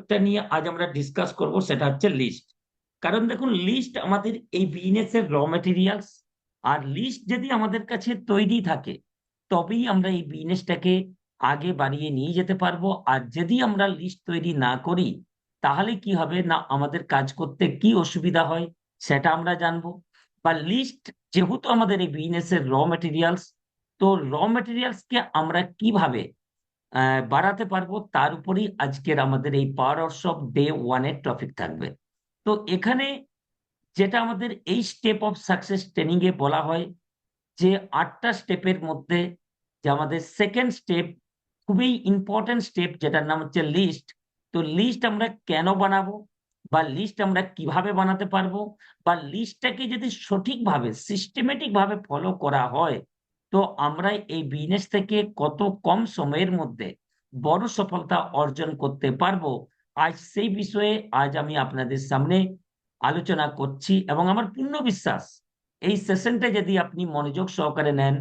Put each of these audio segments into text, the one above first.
টপিকটা নিয়ে আজ আমরা ডিসকাস করব, সেটা হচ্ছে লিস্ট কারণ দেখুন লিস্ট আমাদের এই বিজনেসের র মেটেরিয়ালস আর লিস্ট যদি আমাদের কাছে তৈরি থাকে, তবেই আমরা এই বিজনেসটাকে আগে বাড়িয়ে নিয়ে যেতে পারব। আর যদি আমরা লিস্ট তৈরি না করি, তাহলে কি হবে? না, আমাদের কাজ করতে কি অসুবিধা হয়? সেটা আমরা জানব। বা লিস্ট যেহেতু আমাদের এই বিজনেসের র মেটেরিয়ালস তো র মেটেরিয়ালসকে আমরা কীভাবে বাড়াতে পারব। তার উপরেই আজকের আমাদের এই পাওয়ার অফ ডে ওয়ানের টপিক থাকবে। তো এখানে যেটা আমাদের এই স্টেপ অফ সাকসেস ট্রেনিং এ বলা হয়, যে আটটা স্টেপের মধ্যে যে আমাদের সেকেন্ড স্টেপ খুবই ইম্পর্টেন্ট স্টেপ যেটার নাম হচ্ছে লিস্ট তো লিস্ট আমরা কেন বানাবো? বা লিস্ট আমরা কীভাবে বানাতে পারব? বা লিস্টটাকে যদি সঠিকভাবে সিস্টেমেটিক ভাবে ফলো করা হয় তো আমরা এই বিজনেস থেকে কত কম সময়ের মধ্যে বড় সফলতা অর্জন করতে পারব? আজ সেই বিষয়ে আজ আমি আপনাদের সামনে আলোচনা করছি এবং আমার পূর্ণ বিশ্বাস, এই সেশনটা যদি আপনি মনোযোগ সহকারে নেন,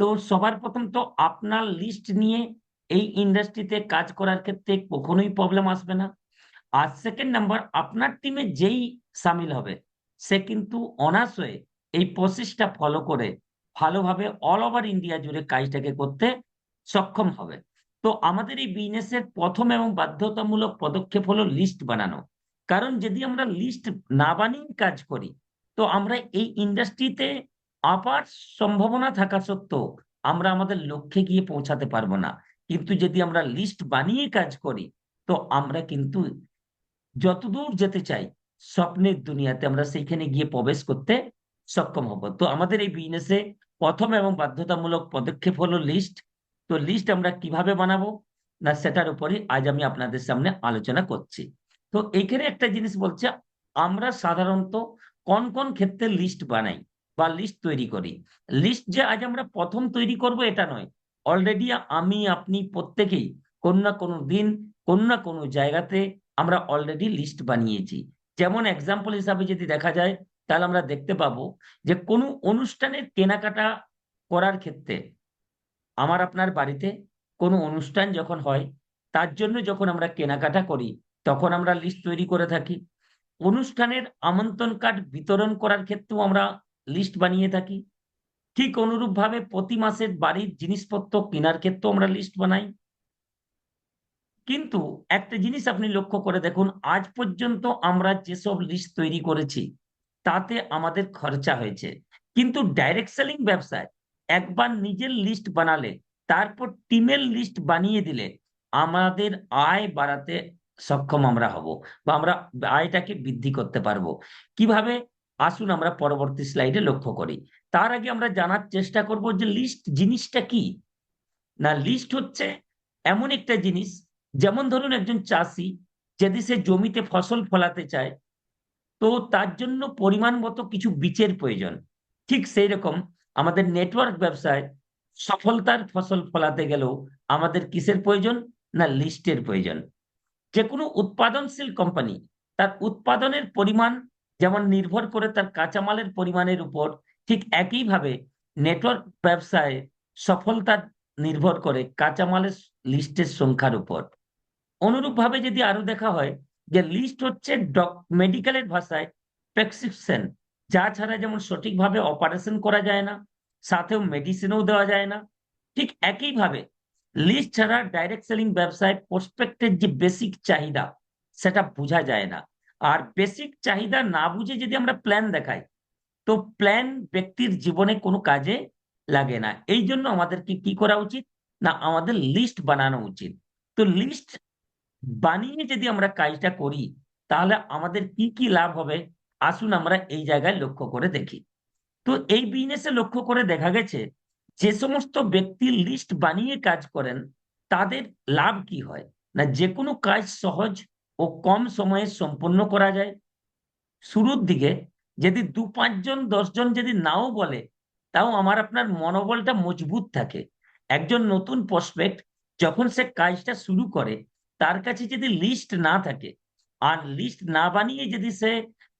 তো সবার প্রথম তো আপনার লিস্ট নিয়ে এই ইন্ডাস্ট্রিতে কাজ করার ক্ষেত্রে কখনোই প্রবলেম আসবে না। আর সেকেন্ড নাম্বার আপনার টিমে যেই সামিল হবে, সে কিন্তু অনার্স হয়ে এই প্রসেসটা ফলো করে ভালোভাবে অল ওভার ইন্ডিয়া জুড়ে কাজটাকে করতে সক্ষম হবে। তো আমাদের এই বিজনেসের প্রথম এবং বাধ্যতামূলক পদক্ষেপ হলো লিস্ট বানানো। কারণ যদি আমরা লিস্ট না বানিয়ে কাজ করি, তো আমরা এই ইন্ডাস্ট্রিতে আপার সম্ভাবনা থাকা সত্ত্বেও আমরা আমাদের লক্ষ্যে গিয়ে পৌঁছাতে পারব না। কিন্তু যদি আমরা লিস্ট বানিয়ে কাজ করি, তো আমরা কিন্তু যতদূর যেতে চাই, স্বপ্নের দুনিয়াতে আমরা সেইখানে গিয়ে প্রবেশ করতে সক্ষম হব। তো আমাদের এই বিজনেসে প্রথম এবং বাধ্যতামূলক পদক্ষেপ হলো লিস্ট তো লিস্ট আমরা কীভাবে বানাবো? না, সেটার উপরই আজ আমি আপনাদের সামনে আলোচনা করছি। তো এইখানে একটা জিনিস বলছে, আমরা সাধারণত কোন কোন ক্ষেত্রে লিস্ট বানাই বা লিস্ট তৈরি করি? লিস্ট যে আজ আমরা প্রথম তৈরি করব এটা নয়। অলরেডি আমি, আপনি প্রত্যেকেই কোন না কোনো দিন, কোন না কোনো জায়গাতে আমরা অলরেডি লিস্ট বানিয়েছি। যেমন এক্সাম্পল হিসাবে যদি দেখা যায় তাহলে আমরা দেখতে পাবো যে কোনো অনুষ্ঠানের কেনাকাটা করার ক্ষেত্রে আমার আপনার বাড়িতে কোনো অনুষ্ঠান যখন হয়, তার জন্য যখন আমরা কেনাকাটা করি, তখন আমরা লিস্ট তৈরি করে থাকি। অনুষ্ঠানের আমন্ত্রণ কার্ড বিতরণ করার ক্ষেত্রেও আমরা লিস্ট বানিয়ে থাকি। ঠিক অনুরূপভাবে প্রতি মাসের বাড়ির জিনিসপত্র কেনার ক্ষেত্রেও আমরা লিস্ট বানাই। কিন্তু একটা জিনিস আপনি লক্ষ্য করে দেখুন, আজ পর্যন্ত আমরা যেসব লিস্ট তৈরি করেছি তাতে আমাদের খরচা হয়েছে। কিন্তু ডাইরেক্ট সেলিং ব্যবসায় একবার নিজের লিস্ট বানালে, তারপর টিমের লিস্ট বানিয়ে দিলে আমাদের আয় বাড়াতে সক্ষম আমরা হব বা আমরা আয়টাকে বৃদ্ধি করতে পারব। কীভাবে? আসুন আমরা পরবর্তী স্লাইডে লক্ষ্য করি। তার আগে আমরা জানার চেষ্টা করব যে লিস্ট জিনিসটা কি? না লিস্ট হচ্ছে এমন একটা জিনিস, যেমন ধরুন একজন চাষি, যদি সে জমিতে ফসল ফলাতে চায় তো তার জন্য পরিমাণ মতো কিছু বীজের প্রয়োজন। ঠিক সেই রকম আমাদের নেটওয়ার্ক ব্যবসায় সফলতার ফসল ফলাতে গেলেও আমাদের কিসের প্রয়োজন? না লিস্টের প্রয়োজন। যে কোনো উৎপাদনশীল কোম্পানি তার উৎপাদনের পরিমাণ যেমন নির্ভর করে তার কাঁচামালের পরিমাণের উপর, ঠিক একইভাবে নেটওয়ার্ক ব্যবসায় সফলতা নির্ভর করে কাঁচামালের লিস্টের সংখ্যার উপর। অনুরূপভাবে যদি আরও দেখা হয় যে লিস্ট হচ্ছে মেডিকেলের ভাষায় প্রেসক্রিপশন যা ছাড়া যেমন সঠিকভাবে অপারেশন করা যায় না, সাথেও মেডিসিনও দেওয়া যায় না, ঠিক একইভাবে লিস্ট ছাড়া ডাইরেক্ট সেলিং ব্যবসায় প্রসপেক্টের যে বেসিক চাহিদা, সেটা বোঝা যায় না। আর বেসিক চাহিদা না বুঝে যদি আমরা প্ল্যান দেখাই, তো প্ল্যান ব্যক্তির জীবনে কোনো কাজে লাগে না। এই জন্য আমাদেরকে কি করা উচিত? না, আমাদের লিস্ট বানানো উচিত। তো লিস্ট বানিয়ে যদি আমরা কাজটা করি, তাহলে আমাদের কি কি লাভ হবে? আসুন আমরা এই জায়গায় লক্ষ্য করে দেখি। তো এই বিজনেসে লক্ষ্য করে দেখা গেছে, যে সমস্ত ব্যক্তি লিস্ট বানিয়ে কাজ করেন, তাদের লাভ কি হয়? না যে কোনো কাজ সহজ ও কম সময়ে সম্পন্ন করা যায়? শুরুর দিকে যদি দু পাঁচজন, দশজন যদি নাও বলে, তাও আমার আপনার মনোবলটা মজবুত থাকে। একজন নতুন প্রসপেক্ট যখন সে কাজটা শুরু করে তার কাছে যদি লিস্ট না থাকে, আর লিস্ট না বানিয়ে যদি সে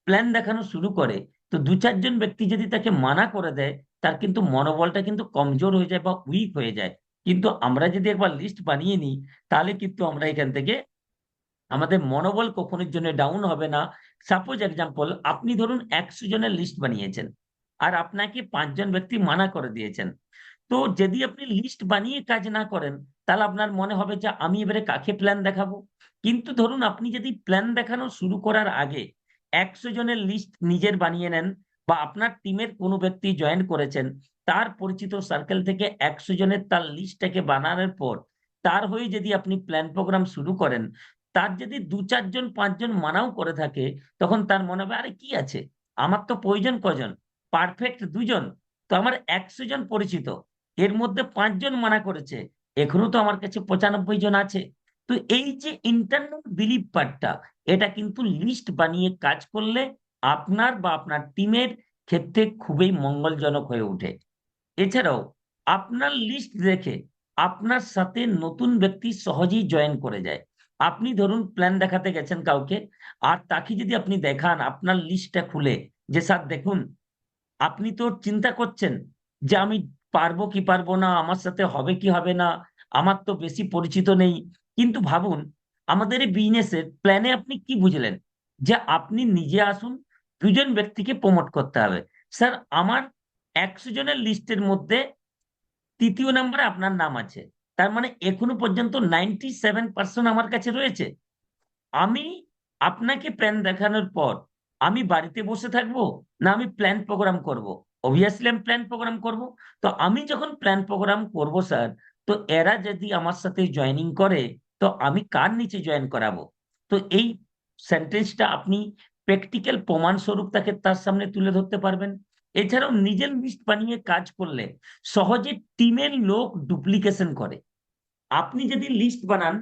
প্ল্যান দেখানো শুরু করে, তো দু চারজন ব্যক্তি যদি তাকে মানা করে দেয়, তার কিন্তু মনোবলটা কিন্তু কমজোর হয়ে যায় বা উইক হয়ে যায়। কিন্তু আমরা যদি একবার লিস্ট বানিয়ে নিই, তাহলে কিন্তু আমরা এখান থেকে আমাদের মনোবল কখনোর জন্য ডাউন হবে না। সাপোজ এক্সাম্পল আপনি ধরুন একশো জনের লিস্ট বানিয়েছেন, আর আপনাকে পাঁচজন ব্যক্তি মানা করে দিয়েছেন। তো যদি আপনি লিস্ট বানিয়ে কাজ না করেন তাহলে আপনার মনে হবে যে আমি এবারে কাকে প্ল্যান দেখাবো? কিন্তু ধরুন আপনি যদি প্ল্যান দেখানো শুরু করার আগে একশো জনের লিস্ট নিজের বানিয়ে নেন বা আপনার টিমের কোনো ব্যক্তি জয়েন করেছেন, তার পরিচিত সার্কেল থেকে একশো জনের তার লিস্টটাকে বানানোর পর, তার হয়ে যদি আপনি প্ল্যান প্রোগ্রাম শুরু করেন, তার যদি দু চারজন পাঁচজন মানাও করে থাকে, তখন তার মনে হবে, আরে কি আছে? আমার তো প্রয়োজন কজন? পারফেক্ট দুজন। তো আমার একশো জন পরিচিত। এর মধ্যে পাঁচজন মানা করেছে। এখনও তো আমার কাছে পঁচানব্বই জন আছে। তো এই যে ইন্টারনাল বিলিভ পার্টটা এটা কিন্তু লিস্ট বানিয়ে কাজ করলে আপনার বা আপনার টিমের ক্ষেত্রে খুবই মঙ্গলজনক হয়ে ওঠে। এছাড়াও, আপনার লিস্ট দেখে আপনার সাথে নতুন ব্যক্তি সহজেই জয়েন করে যায়। আপনি ধরুন প্ল্যান দেখাতে গেছেন কাউকে, আর তাকে যদি আপনি দেখান, আপনার লিস্টটা খুলে যে, স্যার, দেখুন, আপনি তো চিন্তা করছেন যে, আমি পারব কি পারব না, আমার সাথে হবে কি হবে না, আমার তো বেশি পরিচিত নেই। কিন্তু ভাবুন, আমাদের এই বিজনেসের প্ল্যানে আপনি কি বুঝলেন? যে আপনি নিজে আসুন, দুজন ব্যক্তিকে প্রমোট করতে হবে। স্যার, আমার একশো জনের লিস্টের মধ্যে তৃতীয় নাম্বারে আপনার নাম আছে। তার মানে এখনও পর্যন্ত নাইনটি সেভেন পার্সেন্ট আমার কাছে রয়েছে। আমি আপনাকে প্ল্যান দেখানোর পর আমি বাড়িতে বসে থাকব না আমি প্ল্যান প্রোগ্রাম করব। অবভিয়াসলি আমি প্ল্যান প্রোগ্রাম করব। তো আমি যখন প্ল্যান প্রোগ্রাম করব স্যার তো এরা যদি আমার সাথে জয়েনিং করে, তো আমি কার নিচে জয়েন করাবো? তো এই সেন্টেন্সটা আপনি প্র্যাকটিক্যাল প্রমাণ স্বরূপ তাকে তার সামনে তুলে ধরতে পারবেন। এছাড়াও নিজের লিস্ট বানিয়ে কাজ করলে সহজে টিমের লোক ডুপ্লিকেশন করে। আপনি যদি লিস্ট বানান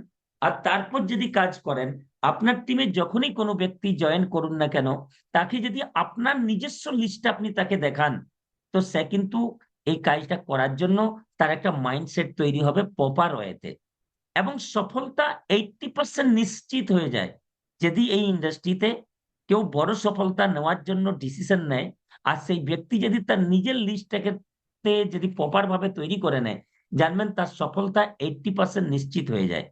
আর তারপর যদি কাজ করেন আপনার টিমে যখনই কোনো ব্যক্তি জয়েন করুন না কেন, তাকে যদি আপনার নিজস্ব লিস্ট আপনি তাকে দেখান, তো সে কিন্তু এই কাজটা করার জন্য তার একটা মাইন্ডসেট তৈরি হবে প্রপার ওয়েতে এবং সফলতা এইটটি পার্সেন্ট নিশ্চিত হয়ে যায় যদি এই ইন্ডাস্ট্রিতে কেউ বড় সফলতা নেওয়ার জন্য ডিসিশন নেয়, আর সেই ব্যক্তি যদি তার নিজের লিস্টটাকে যদি প্রপার ভাবে তৈরি করে নেয়, জানবেন তার সফলতা এইটটি পার্সেন্ট নিশ্চিত হয়ে যায়।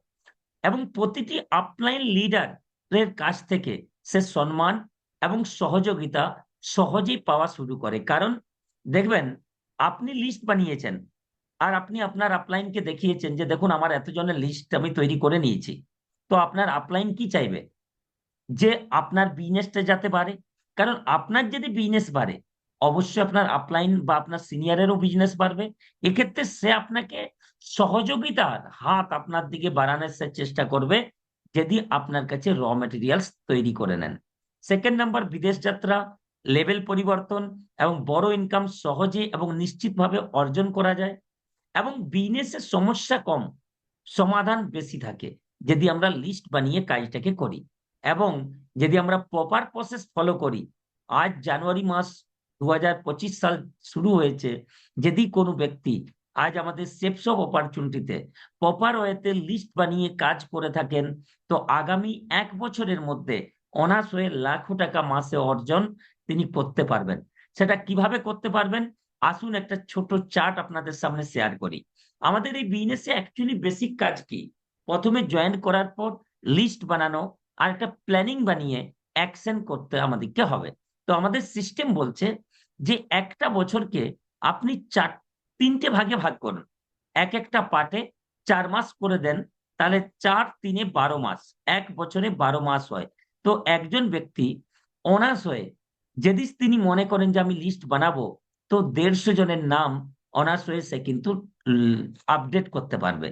এবং প্রতিটি আপলাইন লিডার এর কাছ থেকে সে সম্মান এবং সহযোগিতা সহজেই পাওয়া শুরু করে। কারণ দেখবেন, আপনি লিস্ট বানিয়েছেন আর আপনি আপনার আপলাইনকে দেখিয়েছেন যে, দেখুন, আমার এতজনের লিস্ট আমি তৈরি করে নিয়েছি। তো আপনার আপলাইন কি চাইবে? যে আপনার বিজনেসটা যাতে বাড়ে। কারণ আপনার যদি বিজনেস বাড়ে অবশ্যই আপনার আপলাইন বা আপনার সিনিয়রেরও বিজনেস বাড়বে। এক্ষেত্রে সে আপনাকে সহযোগিতার হাত আপনার দিকে বাড়ানোর চেষ্টা করবে যদি আপনার কাছে র মেটেরিয়ালস তৈরি করে নেন। সেকেন্ড নাম্বার বিদেশ যাত্রা লেভেল পরিবর্তন এবং বড় ইনকাম সহজে এবং নিশ্চিতভাবে অর্জন করা যায় এবং বিজনেসের সমস্যা কম, সমাধান বেশি থাকে যদি আমরা লিস্ট বানিয়ে কাজটাকে করি এবং যদি আমরা প্রপার প্রসেস ফলো করি, আজ জানুয়ারি মাস দু হাজার পঁচিশ সাল শুরু হয়েছে। যদি কোনো ব্যক্তি আজ আমাদের সেপস অফ অপরচুনিটিতে প্রপার ওয়েতে লিস্ট বানিয়ে কাজ করে থাকেন, তো আগামী এক বছরের মধ্যে অনার্স হয়ে লাখো টাকা মাসে অর্জন তিনি করতে পারবেন। সেটা কীভাবে করতে পারবেন? আসুন একটা ছোট চার্ট আপনাদের সামনে শেয়ার করি। আমাদের এই বিজনেসে অ্যাকচুয়ালি বেসিক কাজ কি? প্রথমে জয়েন করার পর লিস্ট বানানো আর একটা প্ল্যানিং বানিয়ে অ্যাকশন করতে আমাদেরকে হবে। তো আমাদের সিস্টেম বলছে যে একটা বছরকে আপনি চার, তিনটে ভাগে ভাগ করুন। এক একটা পার্টে চার মাস করে দেন, তাহলে চার তিনে বারো মাস, এক বছরে বারো মাস হয়। তো একজন ব্যক্তি অনার্স হয়ে যদি তিনি মনে করেন যে আমি লিস্ট বানাবো, তো দেড়শো জনের নাম অনার্স হয়ে সে কিন্তু আপডেট করতে পারবে।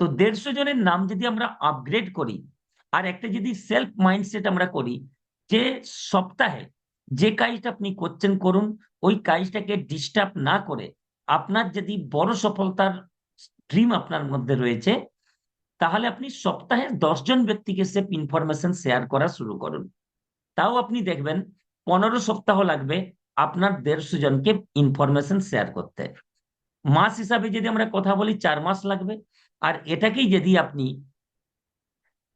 তো দেড়শো জনের নাম যদি আমরা আপগ্রেড করি, আর একটা যদি সেলফ মাইন্ডসেট আমরা করি যে সপ্তাহে যে কাজটা আপনি করছেন, করুন। ওই কাজটাকে ডিস্টার্ব না করে আপনার যদি বড় সফলতার ড্রিম আপনার মধ্যে রয়েছে, তাহলে আপনি সপ্তাহে দশজন ব্যক্তিকে সে ইনফরমেশন শেয়ার করা শুরু করুন। তাও আপনি দেখবেন পনেরো সপ্তাহ লাগবে আপনার দেড়শো জনকে ইনফরমেশন শেয়ার করতে। মাস হিসাবে যদি আমরা কথা বলি, চার মাস লাগবে। আর এটাকেই যদি আপনি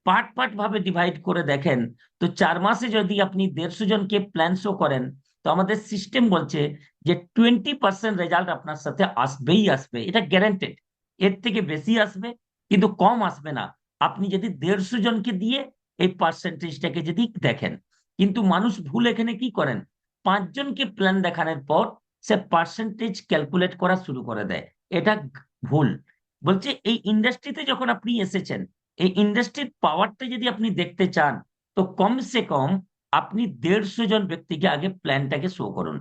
পার্ট পার্ট ভাবে ডিভাইড করে দেখেন, তো চার মাসে যদি আপনি দেড়শো জনকে প্ল্যান শো করেন, তো আমাদের সিস্টেম বলছে যে টোয়েন্টি পার্সেন্ট রেজাল্ট আপনার সাথে আসবেই আসবে, এটা গ্যারান্টেড এর থেকে বেশি আসবে, কিন্তু কম আসবে না। আপনি যদি দেড়শো জনকে দিয়ে এই পার্সেন্টেজটাকে যদি দেখেন, কিন্তু মানুষ ভুল এখানে কি করেন? পাঁচজনকে প্ল্যান দেখানোর পর সে পার্সেন্টেজ ক্যালকুলেট করা শুরু করে দেয়। এটা ভুল। বলছে এই ইন্ডাস্ট্রিতে যখন আপনি এসেছেন এই ইন্ডাস্ট্রির পাওয়ারটা যদি আপনি দেখতে চান, তো কমসে কম আপনি দেড়শো জন ব্যক্তিকে আগে প্ল্যানটাকে শো করুন।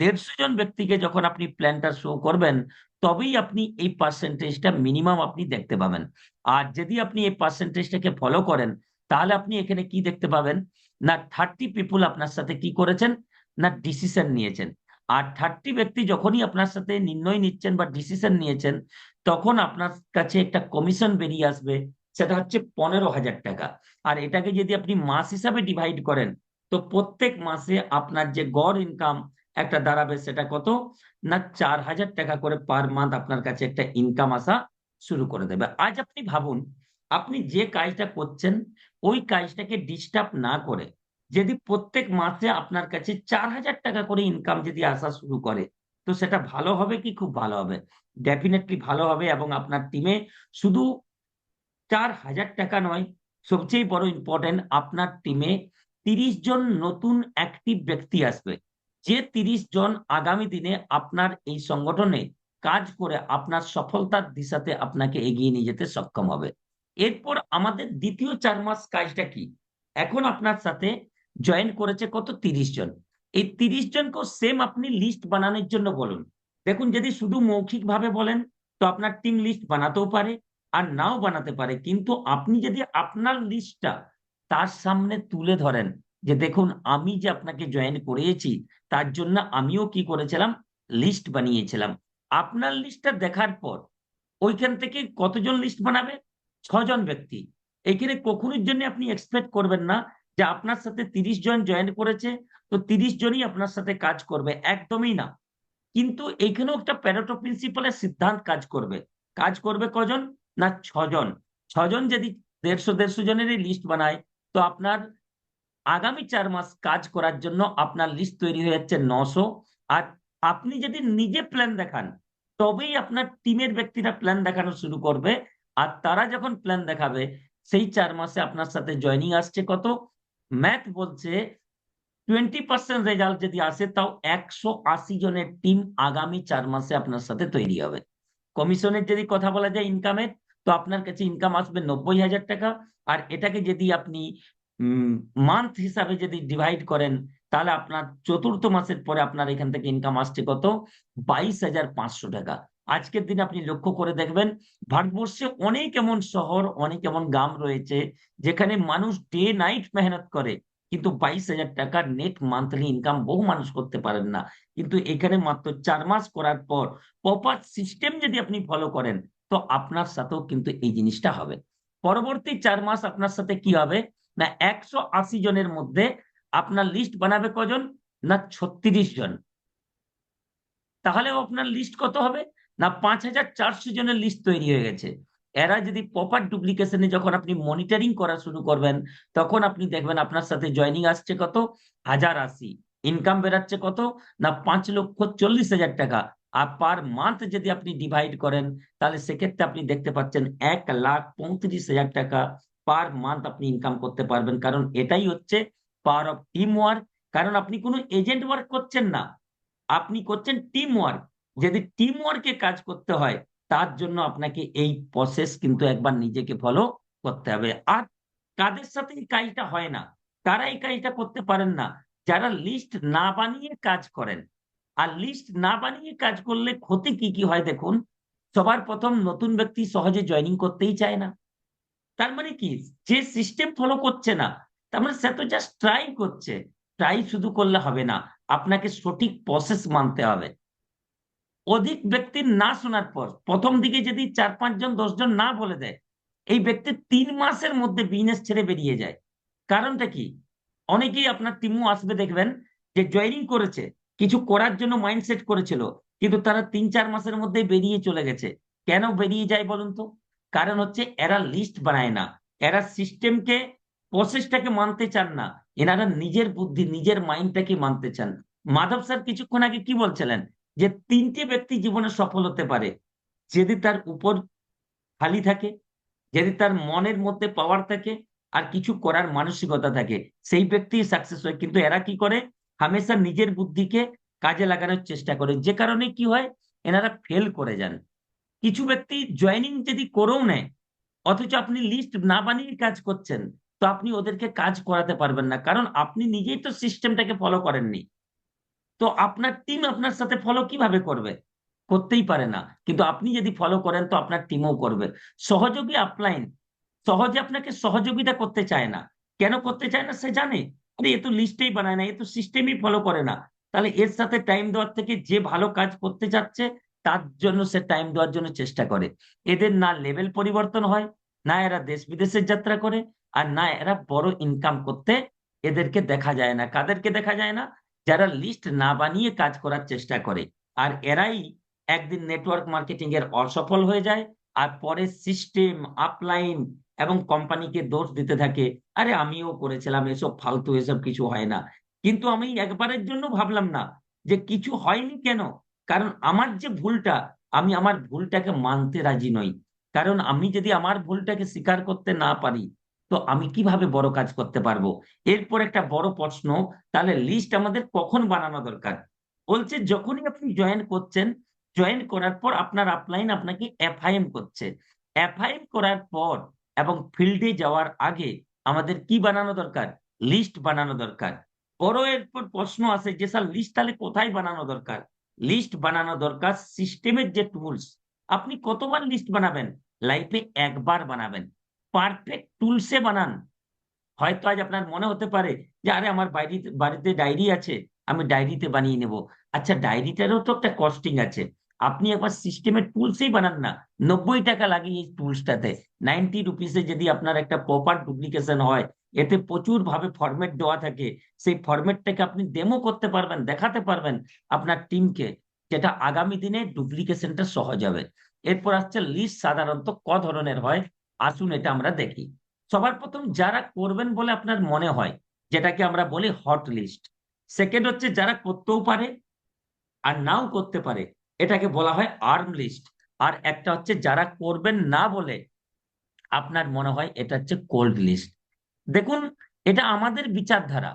দেড়শো জন ব্যক্তিকে যখন আপনি প্ল্যানটা শো করবেন, তবেই আপনি এই পার্সেন্টেজটা মিনিমাম আপনি দেখতে পাবেন। আর যদি আপনি এই পার্সেন্টেজটাকে ফলো করেন, তাহলে আপনি এখানে কি দেখতে পাবেন? না থার্টি পিপুল আপনার সাথে কি করেছেন? না ডিসিশন নিয়েছেন। আর থার্টি ব্যক্তি যখনই আপনার সাথে নির্ণয় নিচ্ছেন বা ডিসিশন নিয়েছেন, তখন আপনার কাছে একটা কমিশন বেরিয়ে আসবে। সেটা হচ্ছে পনেরো হাজার টাকা। আর এটাকে যদি আপনি মাস হিসাবে ডিভাইড করেন, তো প্রত্যেক মাসে আপনার যে গড় ইনকাম একটা দাঁড়াবে সেটা কত? না চার হাজার টাকা করে পার মান্থ আপনার কাছে একটা ইনকাম আসা শুরু করে দেবে। আজ আপনি ভাবুন, আপনি যে কাজটা করছেন, ওই কাজটাকে ডিস্টার্ব না করে যদি প্রত্যেক মাসে আপনার কাছে চার হাজার টাকা করে ইনকাম যদি আসা শুরু করে, তো সেটা ভালো হবে কি খুব ভালো হবে? ডেফিনেটলি ভালো হবে এবং আপনার টিমে শুধু চার হাজার টাকা নয়। সবচেয়ে বড় ইম্পর্টেন্ট আপনার টিমে তিরিশ জন নতুন অ্যাক্টিভ ব্যক্তি আসবে। যে তিরিশ জন আগামী দিনে আপনার এই সংগঠনে কাজ করে আপনার সফলতার দিশাতে আপনাকে এগিয়ে নিয়ে যেতে সক্ষম হবে। এরপর আমাদের দ্বিতীয় চার মাস কাজটা কি? এখন আপনার সাথে জয়েন করেছে কত? তিরিশ জন। এই তিরিশ জনকেও সেম আপনি লিস্ট বানানোর জন্য বলুন। দেখুন, যদি শুধু মৌখিক ভাবে বলেন, তো আপনার টিম লিস্ট বানাতেও পারে আর নাও বানাতে পারে। কিন্তু আপনি যদি আপনার লিস্টটা তার সামনে তুলে ধরেন যে দেখুন, আমি যে আপনাকে জয়েন করিয়েছি তার জন্য আমিও কি করেছিলাম? লিস্ট বানিয়েছিলাম। আপনার লিস্টটা দেখার পর ওইখান থেকে কতজন লিস্ট বানাবে? ছজন ব্যক্তি। এখানে কখনোর জন্য আপনি এক্সপেক্ট করবেন না যে আপনার সাথে তিরিশ জন জয়েন করেছে, তো তিরিশ জনই আপনার সাথে কাজ করবে। একদমই না। কিন্তু এইখানেও একটা প্যারেটো প্রিন্সিপালের সিদ্ধান্ত কাজ করবে। কাজ করবে কজন? না ছজন? ছজন যদি দেড়শো দেড়শো জনেরই লিস্ট বানায়, তো আপনার আগামী চার মাস কাজ করার জন্য আপনার লিস্ট তৈরি হয়ে যাচ্ছে নশো। আর আপনি যদি নিজে প্ল্যান দেখান, তবেই আপনার টিমের ব্যক্তিরা প্ল্যান দেখানো শুরু করবে। আর তারা যখন প্ল্যান দেখাবে, সেই চার মাসে আপনার সাথে জয়নিং আসছে কত? ম্যাথ বলছে টোয়েন্টি পার্সেন্ট রেজাল্ট যদি আসে, তাও একশো আশি জনের টিম আগামী চার মাসে আপনার সাথে তৈরি হবে। কমিশনের যদি কথা বলা যায় ইনকামের তো আপনার কাছে ইনকাম আসবে নব্বই হাজার টাকা। আর এটাকে যদি আপনি মান্থ হিসাবে যদি ডিভাইড করেন, তাহলে আপনার চতুর্থ মাসের পরে আপনার এখান থেকে ইনকাম আসছে কত? বাইশ হাজার পাঁচশো টাকা। আজকের দিনে আপনি লক্ষ্য করে দেখবেন, ভারতবর্ষে অনেক এমন শহর, অনেক এমন গ্রাম রয়েছে, যেখানে মানুষ ডে নাইট মেহনত করে, কিন্তু বাইশ হাজার টাকা নেট মান্থলি ইনকাম বহু মানুষ করতে পারেন না। কিন্তু এখানে মাত্র চার মাস করার পর প্রপার সিস্টেম যদি আপনি ফলো করেন তো আপনার সাথেও কিন্তু এই জিনিসটা হবে। পরবর্তী চার মাস আপনার সাথে কি হবে? না, একশো আশি জনের মধ্যে আপনার লিস্ট বানাবে কজন? না, ছত্রিশ জন। তাহলেও আপনার লিস্ট কত হবে? না, পাঁচ হাজার চারশো জনের লিস্ট তৈরি হয়ে গেছে। এরা যদি প্রপার ডুপ্লিকেশনে যখন আপনি মনিটরিং করা শুরু করবেন, তখন আপনি দেখবেন আপনার সাথে জয়নিং আসছে কত? হাজার আশি। ইনকাম বেরাচ্ছে কত? না, পাঁচ লক্ষ চল্লিশ হাজার টাকা। আর পার মান্থ যদি আপনি ডিভাইড করেন, তাহলে সেক্ষেত্রে আপনি দেখতে পাচ্ছেন এক লাখ পঁয়ত্রিশ হাজার টাকা পার মান্থ আপনি ইনকাম করতে পারবেন। কারণ এটাই হচ্ছে পাওয়ার অফ টিম ওয়ার্ক কারণ আপনি কোনো এজেন্ট ওয়ার্ক করছেন না। আপনি করছেন টিম ওয়ার্ক যদি টিম ওয়ার্কে কাজ করতে হয়, তার জন্য আপনাকে এই প্রসেস কিন্তু একবার নিজেকে ফলো করতে হবে। আর কাদের সাথে এই কাজটা হয় না? তারা এই কাজটা করতে পারেন না। যারা লিস্ট না বানিয়ে কাজ করেন আর লিস্ট না বানিয়ে কাজ করলে ক্ষতি কি কি হয় দেখুন, সবার প্রথম নতুন ব্যক্তি সহজে জয়নিং করতেই চায় না। তার মানে কি? যে সিস্টেম ফলো করছে না, তার মানে সে তো জাস্ট ট্রাই করছে। ট্রাই শুধু করলে হবে না, আপনাকে সঠিক প্রসেস মানতে হবে। অধিক ব্যক্তির না শোনার পর, প্রথম দিকে যদি চার পাঁচজন দশজন না বলে দেয়, এই ব্যক্তি তিন মাসের মধ্যে বিজনেস ছেড়ে বেরিয়ে যায়। কারণটা কি? অনেকেই আপনার টিমও আসবে দেখবেন যে জয়নিং করেছে কিছু করার জন্য মাইন্ডসেট করেছিল, কিন্তু তারা তিন চার মাসের মধ্যে বেরিয়ে চলে গেছে। কেন বেরিয়ে যায় বলুন তো? কারণ হচ্ছে এরা লিস্ট বানায় না। এরা সিস্টেমকে প্রসেসটাকে মানতে চান না। এনারা নিজের বুদ্ধি, নিজের মাইন্ডটাকে মানতে চান। মাধব স্যার কিছুক্ষণ আগে কি বলছিলেন? যে তিনটে ব্যক্তি জীবনে সফল হতে পারে, যদি তার উপর খালি থাকে, যদি তার মনের মধ্যে পাওয়ার থাকে, আর কিছু করার মানসিকতা থাকে, সেই ব্যক্তি সাকসেস হয়। কিন্তু এরা কি করে? হামেশা নিজের বুদ্ধিকে কাজে লাগানোর চেষ্টা করে যে কারণে কি হয়, এনারা ফেল করে যান। কিছু ব্যক্তি জয়েনিং যদি করেও নেয়, অথচ আপনি লিস্ট না বানিয়ে কাজ করছেন, তো আপনি ওদেরকে কাজ করাতে পারবেন না। কারণ আপনি নিজেই তো সিস্টেমটাকে ফলো করেননি। তো আপনার টিম আপনার সাথে ফলো কীভাবে করবে? করতেই পারে না। কিন্তু আপনি যদি ফলো করেন, তো আপনার টিমও করবে। সহযোগী আপলাইন সহজে আপনাকে সহযোগিতা করতে চায় না। কেন করতে চায় না, সে জানে। আরে এ তো লিস্টেই বানায় না, এ তো সিস্টেমই ফলো করে না। তাহলে এর সাথে টাইম দেওয়ার থেকে যে ভালো কাজ করতে যাচ্ছে তার জন্য সে টাইম দেওয়ার জন্য চেষ্টা করে। এদের না লেভেল পরিবর্তন হয়, না এরা দেশ বিদেশের যাত্রা করে, আর না এরা বড় ইনকাম করতে এদেরকে দেখা যায় না। কাদেরকে দেখা যায় না? যারা লিস্ট না বানিয়ে কাজ করার চেষ্টা করে। আর এরাই একদিন নেটওয়ার্ক মার্কেটিং এর অসফল হয়ে যায়, আর পরে সিস্টেম আপলাইন এবং কোম্পানিকে দোষ দিতে থাকে, আরে আমিও করেছিলাম, এসব ফালতু, এসব কিছু হয় না। কিন্তু আমি একবারের জন্য ভাবলাম না যে কিছু হয়নি কেন? কারণ আমার যে ভুলটা, আমি আমার ভুলটাকে মানতে রাজি নই। কারণ আমি যদি আমার ভুলটাকে স্বীকার করতে না পারি, তো আমি কীভাবে বড় কাজ করতে পারব? এরপর একটা বড় প্রশ্ন, তাহলে লিস্ট আমাদের কখন বানানো দরকার? বলছে, যখনই আপনি জয়েন করছেন জয়েন করার পর আপনার আপলাইন আপনাকে এফআইএম করছে। এফআইএম করার পর এবং ফিল্ডে যাওয়ার আগে আমাদের কি বানানো দরকার? লিস্ট বানানো দরকার। বড় এরপর প্রশ্ন আসে যে, স্যার, লিস্ট তাহলে কোথায় বানানো দরকার? লিস্ট বানানো দরকার সিস্টেমের যে টুলস। আপনি কতবার লিস্ট বানাবেন? লাইফে একবার বানাবেন। পারফেক্ট টুলসে বানান। হয়তো আজ আপনার মনে হতে পারে যে, আরে, আমার বাড়িতে বাড়িতে ডায়েরি আছে, আমি ডায়েরিতে বানিয়ে নেব। আচ্ছা ডায়েরিটারও তো একটা কস্টিং আছে। আপনি একবার সিস্টেমের টুলসেই বানান না। নব্বই টাকা লাগে এই টুলসটাতে নাইনটি রুপিসে যদি আপনার একটা প্রপার ডুপ্লিকেশন হয়, এতে প্রচুর ভাবে ফরম্যাট দেওয়া থাকে। সেই ফরম্যাটটাকে আপনি ডেমো করতে পারবেন, দেখাতে পারবেন আপনার টিমকে যেটা আগামী দিনে ডুপ্লিকেশনটা সহজ হবে। এরপর আসছে লিস্ট সাধারণত ক ধরনের হয়, আসুন এটা আমরা দেখি। সবার প্রথম যারা করবেন বলে আপনার মনে হয়, যেটাকে আমরা বলি হট লিস্ট সেকেন্ড হচ্ছে যারা করতেও পারে, আর নাও করতে পারে। এটাকে বলা হয় আর্ম লিস্ট আর একটা হচ্ছে যারা করবেন না বলে আপনার মনে হয় এটা হচ্ছে কোল্ড লিস্ট দেখুন, এটা আমাদের বিচারধারা।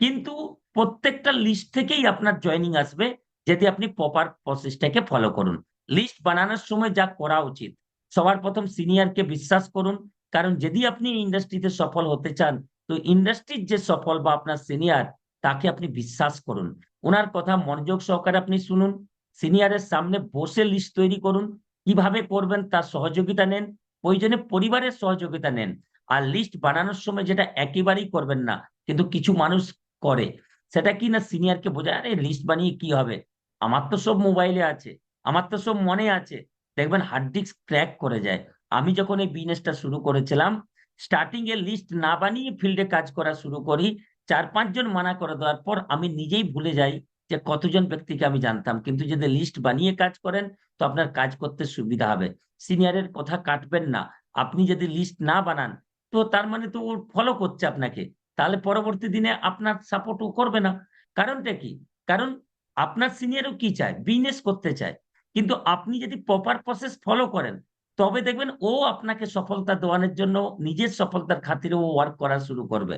কিন্তু প্রত্যেকটা লিস্ট থেকেই আপনার জয়নিং আসবে যদি আপনি প্রপার প্রসেসটাকে ফলো করুন। লিস্ট বানানোর সময় যা করা উচিত, সবার প্রথম সিনিয়রকে বিশ্বাস করুন। কারণ যদি আপনি ইন্ডাস্ট্রিতে সফল হতে চান, তো ইন্ডাস্ট্রির যে সফল বা আপনার সিনিয়র তাকে আপনি বিশ্বাস করুন। ওনার কথা মনোযোগ সহকারে আপনি শুনুন। সিনিয়রের সামনে বসে লিস্ট তৈরি করুন। কীভাবে করবেন তার সহযোগিতা নেন। প্রয়োজনে পরিবারের সহযোগিতা নেন। আর লিস্ট বানানোর সময় যেটা একেবারেই করবেন না, কিন্তু কিছু মানুষ করে। সেটা কি না সিনিয়রকে বোঝায়, আরে লিস্ট বানিয়ে কি হবে? আমার তো সব মোবাইলে আছে, আমার তো সব মনে আছে। দেখবেন হার্ড ডিস্ক ক্র্যাক করে যায়। আমি যখন এই বিজনেসটা শুরু করেছিলাম স্টার্টিং এ লিস্ট না বানিয়ে ফিল্ডে কাজ করা শুরু করি, চার পাঁচজন মানা করে দেওয়ার পর আমি নিজেই ভুলে যাই। যে কতজন ব্যক্তিকে আমি জানতাম। কিন্তু যদি লিস্ট বানিয়ে কাজ করেন, তো আপনার কাজ করতে সুবিধা হবে। সিনিয়রের কথা কাটবেন না। আপনি যদি লিস্ট না বানান, তো তার মানে তো ও ফলো করছে আপনাকে। তাহলে পরবর্তী দিনে আপনার সাপোর্ট ও করবে না। কারণটা কি? কারণ আপনার সিনিয়রও কি চায়? বিজনেস করতে চায়। কিন্তু আপনি যদি প্রপার প্রসেস ফলো করেন, তবে দেখবেন ও আপনাকে সফলতা দেওয়ানোর জন্য নিজের সফলতার খাতিরে ও ওয়ার্ক করা শুরু করবে।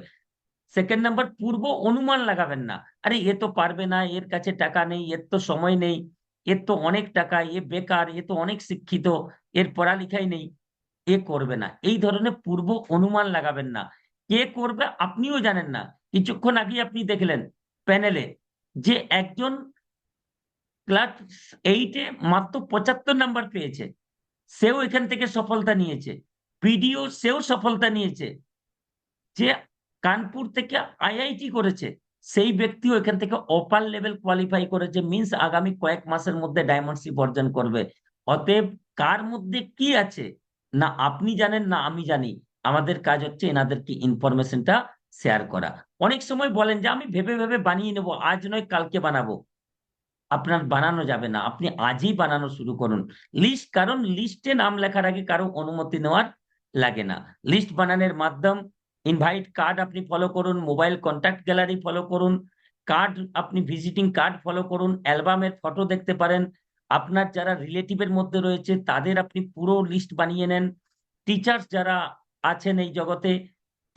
সেকেন্ড নাম্বার পূর্ব অনুমান লাগাবেন না। আরে, এ তো পারবে না, এর কাছে টাকা নেই, এর তো সময় নেই, এর তো অনেক টাকা, এ বেকার, এ তো অনেক শিক্ষিত, এর পড়ালেখাই নেই। এ করবে না। এই ধরনের পূর্ব অনুমান লাগাবেন না। কে করবে আপনিও জানেন না। কিছুক্ষণ আগে আপনি দেখলেন প্যানেলে যে একজন ক্লাস এইটে মাত্র পঁচাত্তর নাম্বার পেয়েছে। সেও এখান থেকে সফলতা নিয়েছে। পিডিও সেও সফলতা নিয়েছে। যে কানপুর থেকে আইআইটি করেছে, সেই ব্যক্তিও এখান থেকে অপার লেভেল কোয়ালিফাই করেছে মিন্স আগামী কয়েক মাসের মধ্যে ডায়মন্ডশিপ অর্জন করবে। অতএব কার মধ্যে কি আছে, না আপনি জানেন, না আমি জানি, আমাদের কাজ হচ্ছে এনাদেরকে ইনফরমেশনটা শেয়ার করা। অনেক সময় বলেন যে, আমি ভেবে ভেবে বানিয়ে নেব, আজ নয়, কালকে বানাবো। আপনার বানানো যাবে না, আপনি আজই বানানো শুরু করুন। লিস্ট কারণ লিস্টে নাম লেখার আগে কারও অনুমতি নেওয়ার লাগে না। লিস্ট বানানোর মাধ্যম ইনভাইট কার্ড আপনি ফলো করুন মোবাইল কন্ট্যাক্ট গ্যালারি ফলো করুন কার্ড আপনি ভিজিটিং কার্ড ফলো করুন অ্যালবামের ফটো দেখতে পারেন। আপনার যারা রিলেটিভের মধ্যে রয়েছে, তাদের আপনি পুরো লিস্ট বানিয়ে নেন। টিচার্স যারা আছেন এই জগতে,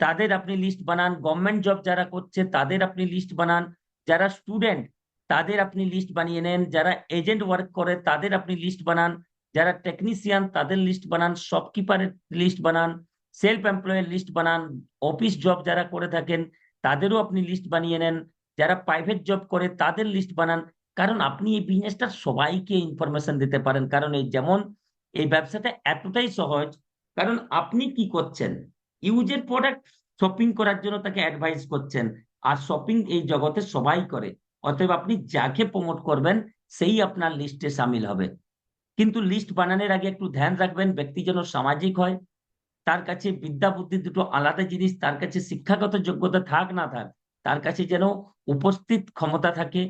তাদের আপনি লিস্ট বানান। গভর্নমেন্ট জব যারা করছে, তাদের আপনি লিস্ট বানান। যারা স্টুডেন্ট তাদের আপনি লিস্ট বানিয়ে নেন। যারা এজেন্ট ওয়ার্ক করে, তাদের আপনি লিস্ট বানান। যারা টেকনিশিয়ান তাদের লিস্ট বানান। শপকিপারের লিস্ট বানান। সেলফ এমপ্লয়ের লিস্ট বানান অফিস জব যারা করে থাকেন, তাদেরও আপনি লিস্ট বানিয়ে নেন। যারা প্রাইভেট জব করে, তাদের লিস্ট বানান। কারণ আপনি এই বিজনেসটা সবাইকে ইনফরমেশন দিতে পারেন। কারণ এই যেমন এই ব্যবসাটা এতটাই সহজ, কারণ আপনি কি করছেন? ইউজের প্রোডাক্ট শপিং করার জন্য তাকে অ্যাডভাইস করছেন। আর শপিং এই জগতে সবাই করে। অতএব আপনি যাকে প্রমোট করবেন, সেই আপনার লিস্টে সামিল হবে। কিন্তু লিস্ট বানানোর আগে একটু ধ্যান রাখবেন। ব্যক্তি যেন সামাজিক হয় তার কাছে বিদ্যা বুদ্ধি দুটো আলাদা জিনিস, তার কাছে শিক্ষাগত যোগ্যতা থাক না থাক, তার কাছে যেন উপস্থিত ক্ষমতা থাকে,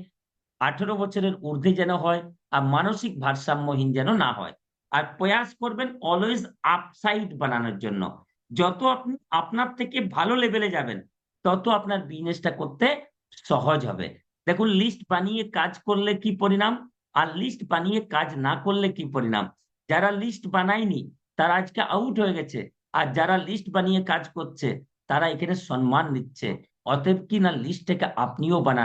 আঠেরো বছরের ঊর্ধ্বে যেন হয় আর মানসিক ভারসাম্যহীন যেন না হয়। আর প্রয়াস করবেন অলওয়েজ আপসাইড বানানোর জন্য। যত আপনি আপনার থেকে ভালো লেভেলে যাবেন, তত আপনার বিজনেসটা করতে সহজ হবে। দেখুন লিস্ট বানিয়ে কাজ করলে কি পরিণাম? আর লিস্ট বানিয়ে কাজ না করলে কি পরিণাম? যারা লিস্ট বানায়নি, তারা আজকে আউট হয়ে গেছে। আর যারা লিস্ট বানিয়ে কাজ করছে, তারা এখানে সম্মান নিচ্ছে। অতএব কি না লিস্টটাকে আপনিও বানান।